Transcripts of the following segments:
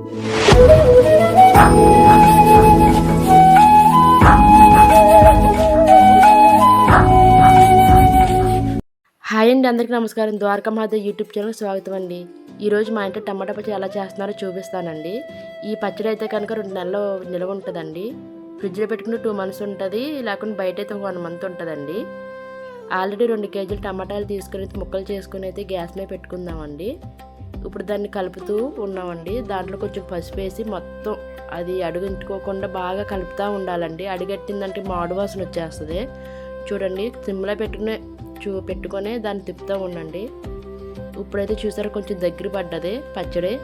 Hi అండి అందరికీ నమస్కారం. ద్వారకా మాత యూట్యూబ్ ఛానల్ స్వాగతం అండి. ఈరోజు మా ఇంట్లో టమాటా పచ్చడి ఎలా చేస్తున్నారో చూపిస్తానండి. ఈ పచ్చడి అయితే కనుక రెండు నెలలు నిల్వ ఉంటుందండి. ఫ్రిడ్జ్లో పెట్టుకుని టూ మంత్స్ ఉంటుంది లేకుంటే బయట అయితే వన్ మంత్ ఉంటుందండి. ఆల్రెడీ రెండు కేజీలు టమాటాలు తీసుకుని ముక్కలు చేసుకుని అయితే గ్యాస్ మీద పెట్టుకుందామండి. ఇప్పుడు దాన్ని కలుపుతూ ఉన్నామండి. దాంట్లో కొంచెం పసుపు వేసి మొత్తం అది అడుగుంటుకోకుండా బాగా కలుపుతూ ఉండాలండి. అడిగట్టిందంటే మాడు వాసన వచ్చేస్తుంది. చూడండి సిమ్లో పెట్టుకునే చూ పెట్టుకొని దాన్ని తిప్పుతూ ఉండండి. ఇప్పుడైతే చూసారా కొంచెం దగ్గర పడ్డది పచ్చడి.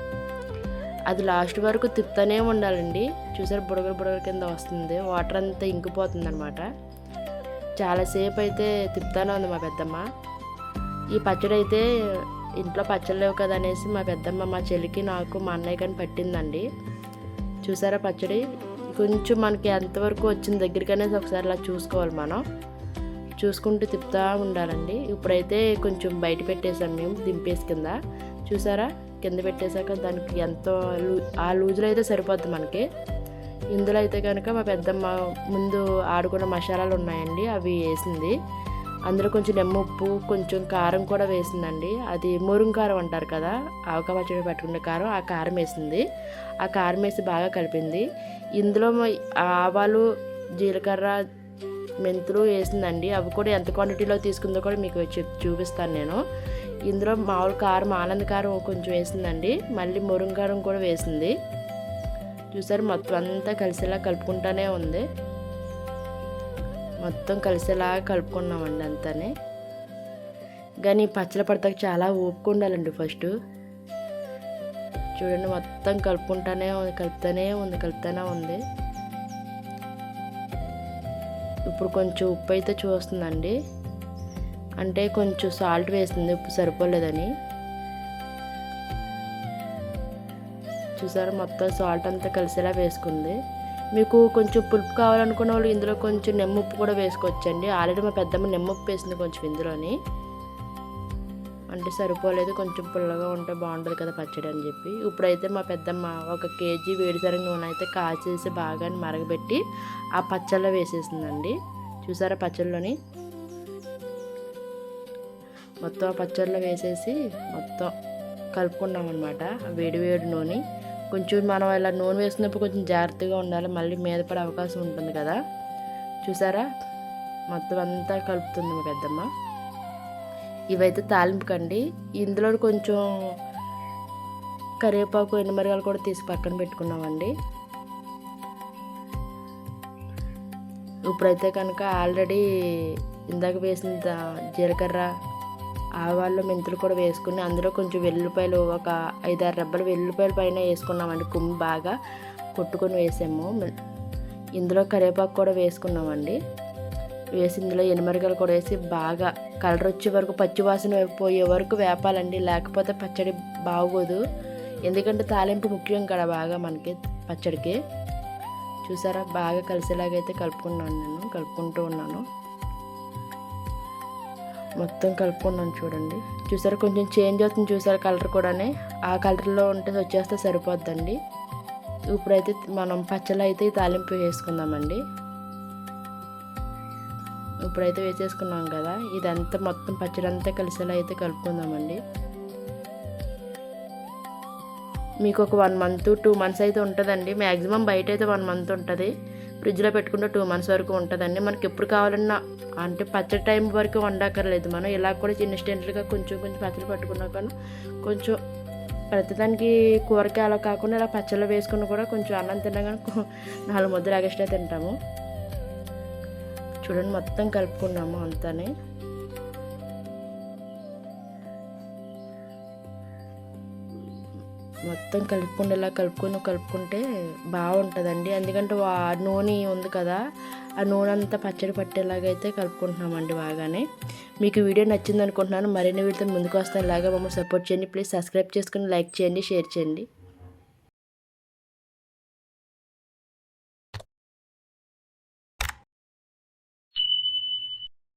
అది లాస్ట్ వరకు తిప్పుతూనే ఉండాలండి. చూసారు బుడగలు బుడగల కింద వస్తుంది. వాటర్ అంతా ఇంకిపోతుంది అనమాట చాలాసేపు అయితే తిప్పుతానే ఉంది మా పెద్దమ్మ. ఈ పచ్చడి అయితే ఇంట్లో పచ్చళ్ళు లేవు కదనేసి మా పెద్దమ్మ మా చెల్లికి నాకు మా అన్నయ్య కానీ పట్టిందండి. చూసారా పచ్చడి? కొంచెం మనకి ఎంతవరకు వచ్చిన దగ్గరికనేసి ఒకసారి అలా చూసుకోవాలి మనం. చూసుకుంటూ తిప్పుతూ ఉండాలండి. ఇప్పుడైతే కొంచెం బయట పెట్టేసాం మేము దింపేసి కింద. చూసారా? కింద పెట్టేశాక దానికి ఎంతో లూ ఆ లూజులో అయితే సరిపోద్ది మనకి. ఇందులో అయితే కనుక మా పెద్దమ్మ ముందు ఆడుకున్న మసాలాలు ఉన్నాయండి అవి వేసింది. అందులో కొంచెం నిమ్మ ఉప్పు కొంచెం కారం కూడా వేసిందండి. అది మురుగు కారం అంటారు కదా ఆవకాయ పచ్చడి పెట్టుకునే కారం ఆ కారం వేసింది. ఆ కారం వేసి బాగా కలిపింది. ఇందులో ఆవాలు జీలకర్ర మెంతులు వేసిందండి. అవి కూడా ఎంత క్వాంటిటీలో తీసుకుందో కూడా మీకు చెప్ చూపిస్తాను నేను. ఇందులో మామూలు కారం ఆనంద కారం కొంచెం వేసిందండి. మళ్ళీ మురుగు కారం కూడా వేసింది. చూసారు మొత్తం అంతా కలిసేలా కలుపుకుంటానే ఉంది. మొత్తం కలిసేలాగా కలుపుకున్నామండి అంతానే. కానీ పచ్చడి పడతాక చాలా ఓపిక ఉండాలండి ఫస్ట్. చూడండి మొత్తం కలుపుకుంటానే ఉంది కలుపుతానే ఉంది కలుపుతానే ఉంది. ఇప్పుడు కొంచెం ఉప్పు అయితే చూస్తుందండి. అంటే కొంచెం సాల్ట్ వేసింది ఉప్పు సరిపోలేదని. చూసారా మొత్తం సాల్ట్ అంతా కలిసేలా వేసుకుంది. మీకు కొంచెం పులుపు కావాలనుకున్న వాళ్ళు ఇందులో కొంచెం నిమ్మ ఉప్పు కూడా వేసుకోవచ్చండి. ఆల్రెడీ మా పెద్దమ్మ నిమ్మప్పు వేసింది కొంచెం ఇందులోని. అంటే సరిపోలేదు కొంచెం పుల్లగా ఉంటే బాగుంటుంది కదా పచ్చడి అని చెప్పి. ఇప్పుడైతే మా పెద్దమ్మ ఒక కేజీ వేడిసరి నూనె అయితే కాచేసి బాగా మరగబెట్టి ఆ పచ్చళ్ళలో వేసేసిందండి. చూసారా పచ్చళ్ళలోని మొత్తం ఆ పచ్చళ్ళలో వేసేసి మొత్తం కలుపుకున్నాం అనమాట వేడి వేడి నూనె. కొంచెం మనం ఇలా నూనె వేసినప్పుడు కొంచెం జాగ్రత్తగా ఉండాలి. మళ్ళీ మీద పడే అవకాశం ఉంటుంది కదా. చూసారా? మొత్తం అంతా కలుపుతుంది మీ పెద్దమ్మ. ఇవైతే తాలింపుకండి ఇందులో కొంచెం కరివేపాకు ఎండుమిరగాయలు కూడా తీసి పక్కన పెట్టుకున్నామండి. ఇప్పుడైతే కనుక ఆల్రెడీ ఇందాక వేసిన జీలకర్ర ఆవాళ్ళు మెంతులు కూడా వేసుకుని అందులో కొంచెం వెల్లుల్లిపాయలు ఒక ఐదారు రెబ్బలు వెల్లుల్లిపాయల పైన వేసుకున్నామండి కుమ్మి బాగా కొట్టుకొని వేసాము. ఇందులో కరివేపాకు కూడా వేసుకున్నామండి. వేసి ఇందులో ఎనిమిరగలు కూడా వేసి బాగా కలర్ వచ్చే వరకు పచ్చివాసన పోయే వరకు వేపాలండి. లేకపోతే పచ్చడి బాగోదు. ఎందుకంటే తాలింపు ముఖ్యం కదా బాగా మనకి పచ్చడికి. చూసారా? బాగా కలిసేలాగైతే కలుపుకున్నాను నేను కలుపుకుంటూ ఉన్నాను. మొత్తం కలుపుకున్నాను చూడండి. చూసారా కొంచెం చేంజ్ అవుతుంది చూసారా కలర్ కూడానే? ఆ కలర్లో ఉంటే వచ్చేస్తే సరిపోద్దండి. ఇప్పుడైతే మనం పచ్చళ్ళు అయితే తాలింపు వేసుకుందామండి. ఇప్పుడైతే వేసేసుకున్నాం కదా ఇదంతా మొత్తం పచ్చడి అంతా కలిసేలా అయితే కలుపుకుందామండి. మీకు ఒక వన్ మంత్ టూ మంత్స్ అయితే ఉంటుందండి. మ్యాక్సిమం బయట అయితే వన్ మంత్ ఉంటుంది. ఫ్రిడ్జ్లో పెట్టుకుంటే టూ మంత్స్ వరకు ఉంటుందండి. మనకి ఎప్పుడు కావాలన్నా అంటే పచ్చడి టైం వరకు వండక్కర్లేదు మనం ఇలా కూడా ఇన్స్టెంట్గా కొంచెం కొంచెం పచ్చడి పట్టుకున్నా కానీ కొంచెం ప్రతిదానికి కూరకి అలా కాకుండా ఇలా పచ్చళ్ళు వేసుకుని కూడా కొంచెం అన్నం తినగానే కానీ నాలుగు ముద్దలు ఎగస్ట్రా తింటాము. చూడండి మొత్తం కలుపుకున్నాము అంతానే. మొత్తం కలుపుకుండేలా కలుపుకొని కలుపుకుంటే బాగుంటుందండి. ఎందుకంటే ఆ నూనె ఉంది కదా ఆ నూనె అంతా పచ్చడి పట్టేలాగా అయితే కలుపుకుంటున్నామండి బాగానే. మీకు వీడియో నచ్చింది అనుకుంటున్నాను మరిన్ని వీడితో ముందుకు వస్తాను. ఇలాగా మమ్మల్ని సపోర్ట్ చేయండి. ప్లీజ్ సబ్స్క్రైబ్ చేసుకుని లైక్ చేయండి షేర్ చేయండి.